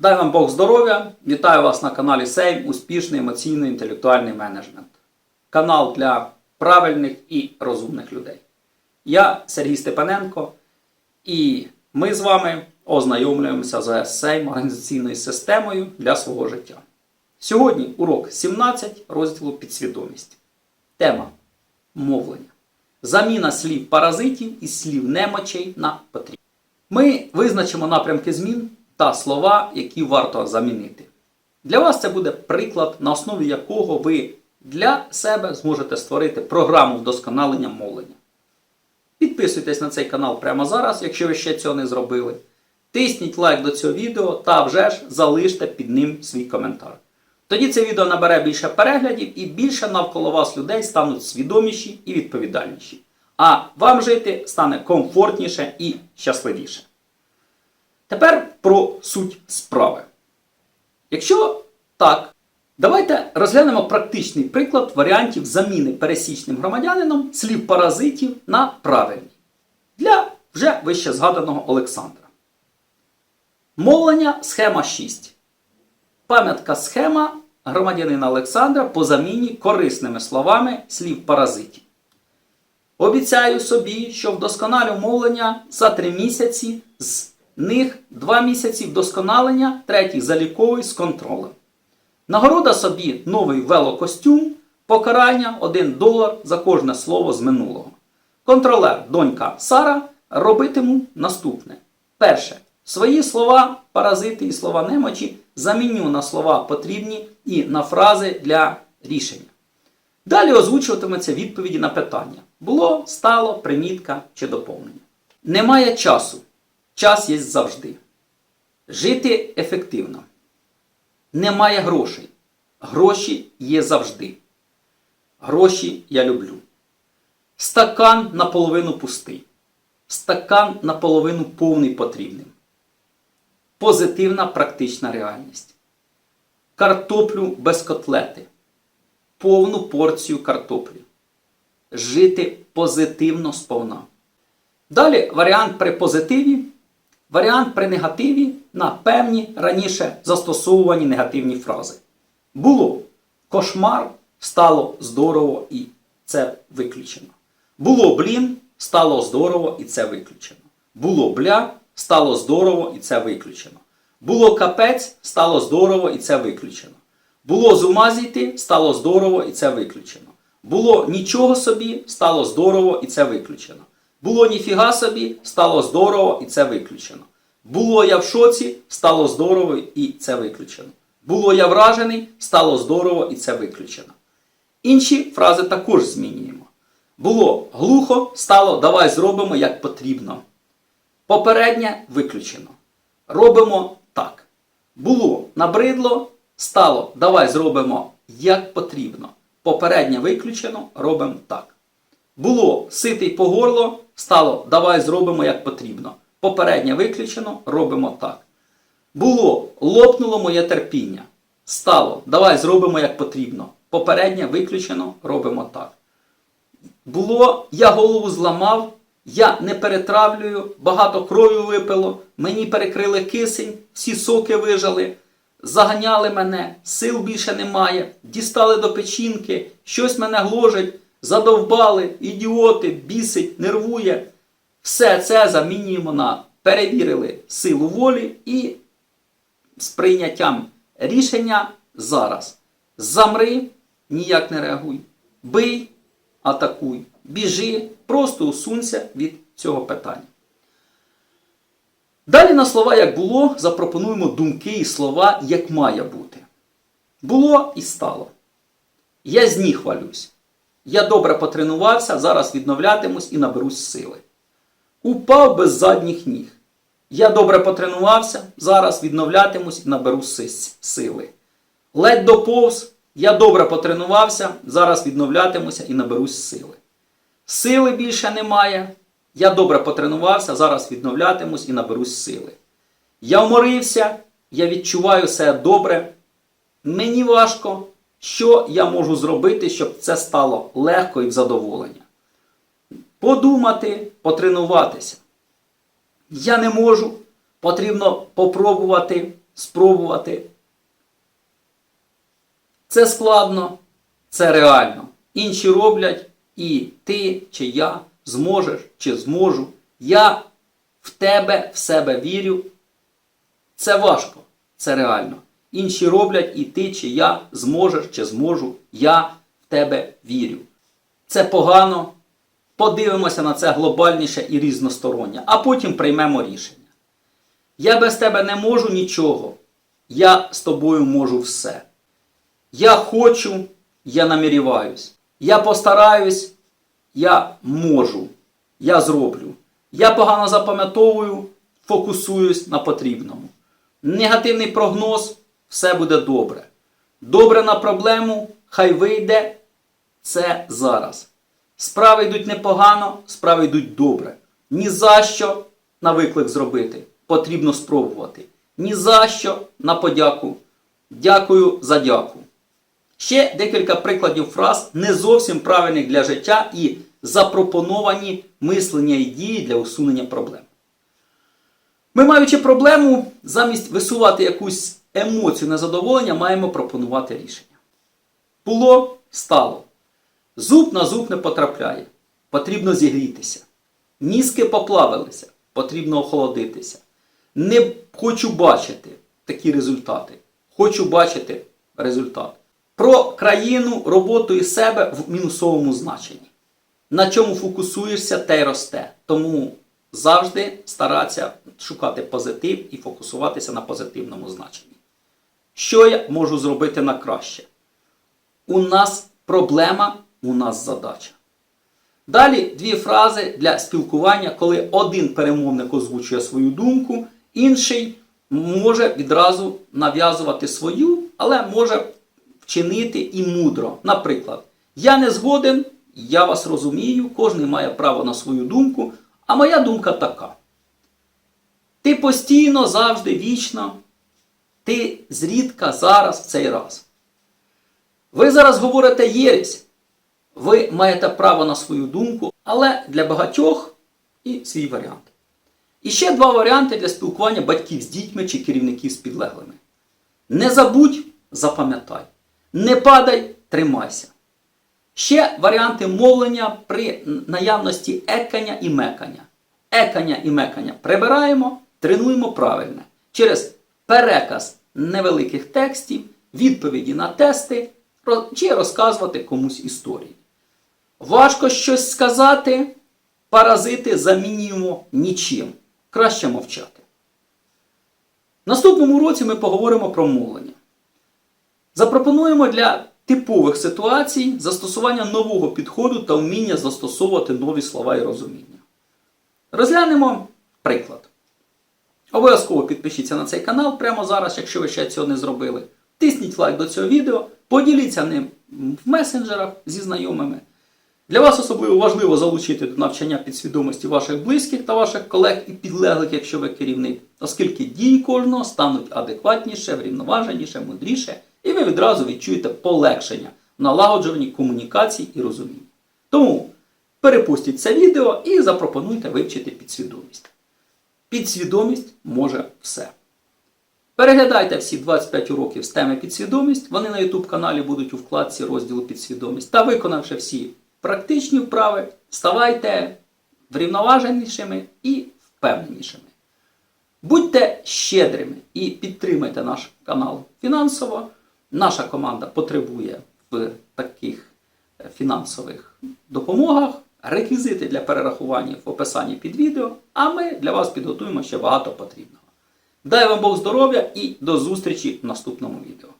Дай вам Бог здоров'я! Вітаю вас на каналі Сейм Успішний емоційно-інтелектуальний менеджмент. Канал для правильних і розумних людей. Я Сергій Степаненко, і ми з вами ознайомлюємося з Сейм організаційною системою для свого життя. Сьогодні урок 17 розділу підсвідомість. Тема мовлення. Заміна слів паразитів і слів немочей на потрібні. Ми визначимо напрямки змін та слова, які варто замінити. Для вас це буде приклад, на основі якого ви для себе зможете створити програму вдосконалення мовлення. Підписуйтесь на цей канал прямо зараз, якщо ви ще цього не зробили. Тисніть лайк до цього відео та вже ж залиште під ним свій коментар. Тоді це відео набере більше переглядів і більше навколо вас людей стануть свідоміші і відповідальніші. А вам жити стане комфортніше і щасливіше. Тепер про суть справи. Якщо так, давайте розглянемо практичний приклад варіантів заміни пересічним громадянином слів паразитів на правильні для вже вище згаданого Олександра. Мовлення схема 6. Пам'ятка схема громадянина Олександра по заміні корисними словами слів паразитів. Обіцяю собі, що вдосконалю мовлення за 3 місяці, з них 2 місяці вдосконалення, третій заліковий з контролем. Нагорода собі новий велокостюм, покарання 1 долар за кожне слово з минулого. Контролер, донька Сара, робитиму наступне. Перше. Свої слова, паразити і слова немочі заміню на слова потрібні і на фрази для рішення. Далі озвучуватиметься відповіді на питання: було, стало, примітка чи доповнення. Немає часу. Час є завжди. Жити ефективно. Немає грошей. Гроші є завжди. Гроші я люблю. Стакан наполовину пустий. Стакан наполовину повний потрібним. Позитивна практична реальність. Картоплю без котлети. Повну порцію картоплі. Жити позитивно сповна. Далі варіант при позитиві, варіант при негативі на певні раніше застосовувані негативні фрази. Було кошмар, стало здорово і це виключено. Було блін, стало здорово і це виключено. Було бля, стало здорово і це виключено. Було капець, стало здорово і це виключено. Було з стало здорово і це виключено. Було нічого собі, стало здорово і це виключено. Було ніфіга собі, стало здорово і це виключено. Було я в шоці, стало здорово і це виключено. Було я вражений, стало здорово і це виключено. Інші фрази також змінюємо. Було глухо, стало давай зробимо як потрібно. Попереднє виключено. Робимо так. Було набридло, стало давай зробимо як потрібно. Попереднє виключено, робимо так. Було ситий по горло, стало давай зробимо як потрібно. Попереднє виключено, робимо так. Було лопнуло моє терпіння. Стало давай зробимо як потрібно. Попереднє виключено, робимо так. Було я голову зламав, я не перетравлюю, багато крові випило, мені перекрили кисень, всі соки вижали, заганяли мене, сил більше немає, дістали до печінки, щось мене гложить, задовбали, ідіоти, бісить, нервує. Все це замінюємо на перевірили силу волі і з прийняттям рішення зараз. Замри, ніяк не реагуй. Бий, атакуй, біжи, просто усунься від цього питання. Далі на слова, як було, запропонуємо думки і слова, як має бути. Було і стало. Я з ніг хвалюсь. Я добре потренувався, зараз відновлятимусь і наберусь сили. Упав без задніх ніг. Я добре потренувався, зараз відновлятимусь і наберу сили. Ледь доповз, я добре потренувався, зараз відновлятимуся і наберусь сили. Сили більше немає. Я добре потренувався, зараз відновлятимусь і наберусь сили. Я вморився, я відчуваю себе добре. Мені важко, що я можу зробити, щоб це стало легко і в задоволення. Подумати, потренуватися. Я не можу, потрібно попробувати спробувати. Це складно, це реально. Інші роблять, і ти чи я зможеш чи зможу. Я в тебе, в себе вірю. Це важко, це реально. Інші роблять, і ти чи я зможеш чи зможу. Я в тебе вірю. Це погано. Подивимося на це глобальніше і різностороннє, а потім приймемо рішення. Я без тебе не можу нічого. Я з тобою можу все. Я хочу, я наміріваюсь. Я постараюсь, я можу. Я зроблю. Я погано запам'ятовую, фокусуюсь на потрібному. Негативний прогноз все буде добре. Добре на проблему, хай вийде це зараз. Справи йдуть непогано, справи йдуть добре. Ні за що на виклик зробити. Потрібно спробувати. Ні за що на подяку. Дякую за дяку. Ще декілька прикладів фраз не зовсім правильних для життя і запропоновані мислення і дії для усунення проблем. Ми, маючи проблему, замість висувати якусь емоцію незадоволення, маємо пропонувати рішення. Було, стало. Зуб на зуб не потрапляє. Потрібно зігрітися. Ніски поплавилися, потрібно охолодитися. Не хочу бачити такі результати. Хочу бачити результат. Про країну, роботу і себе в мінусовому значенні. На чому фокусуєшся, те й росте. Тому завжди старатися шукати позитив і фокусуватися на позитивному значенні. Що я можу зробити на краще? У нас проблема, у нас задача. Далі дві фрази для спілкування, коли один перемовник озвучує свою думку, інший може відразу нав'язувати свою, але може вчинити і мудро. Наприклад, я не згоден, я вас розумію, кожен має право на свою думку, а моя думка така. Ти постійно, завжди, вічно, ти зрідка зараз в цей раз. Ви зараз говорите єресь. Ви маєте право на свою думку, але для багатьох і свій варіант. І ще два варіанти для спілкування батьків з дітьми чи керівників з підлеглими. Не забудь, запам'ятай. Не падай, тримайся. Ще варіанти мовлення при наявності екання і мекання. Екання і мекання прибираємо, тренуємо правильно через переказ невеликих текстів, відповіді на тести чи розказувати комусь історії. Важко щось сказати, паразити замінюємо нічим. Краще мовчати. В наступному році ми поговоримо про мовлення. Запропонуємо для типових ситуацій застосування нового підходу та вміння застосовувати нові слова і розуміння. Розглянемо приклад. Обов'язково підпишіться на цей канал прямо зараз, якщо ви ще цього не зробили. Тисніть лайк до цього відео, поділіться ним в месенджерах зі знайомими. Для вас особливо важливо залучити до навчання підсвідомості ваших близьких та ваших колег і підлеглих, якщо ви керівник, оскільки дії кожного стануть адекватніше, врівноваженіше, мудріше, і ви відразу відчуєте полегшення в налагоджуванні комунікацій і розуміння. Тому перепустіть це відео і запропонуйте вивчити підсвідомість. Підсвідомість може все. Переглядайте всі 25 уроків з теми підсвідомість. Вони на YouTube каналі будуть у вкладці розділу підсвідомість. Та виконавши всі практичні вправи, ставайте врівноваженішими і впевненішими. Будьте щедрими і підтримайте наш канал фінансово. Наша команда потребує в таких фінансових допомогах. Реквізити для перерахування в описанні під відео, а ми для вас підготуємо ще багато потрібного. Дай вам Бог здоров'я і до зустрічі в наступному відео.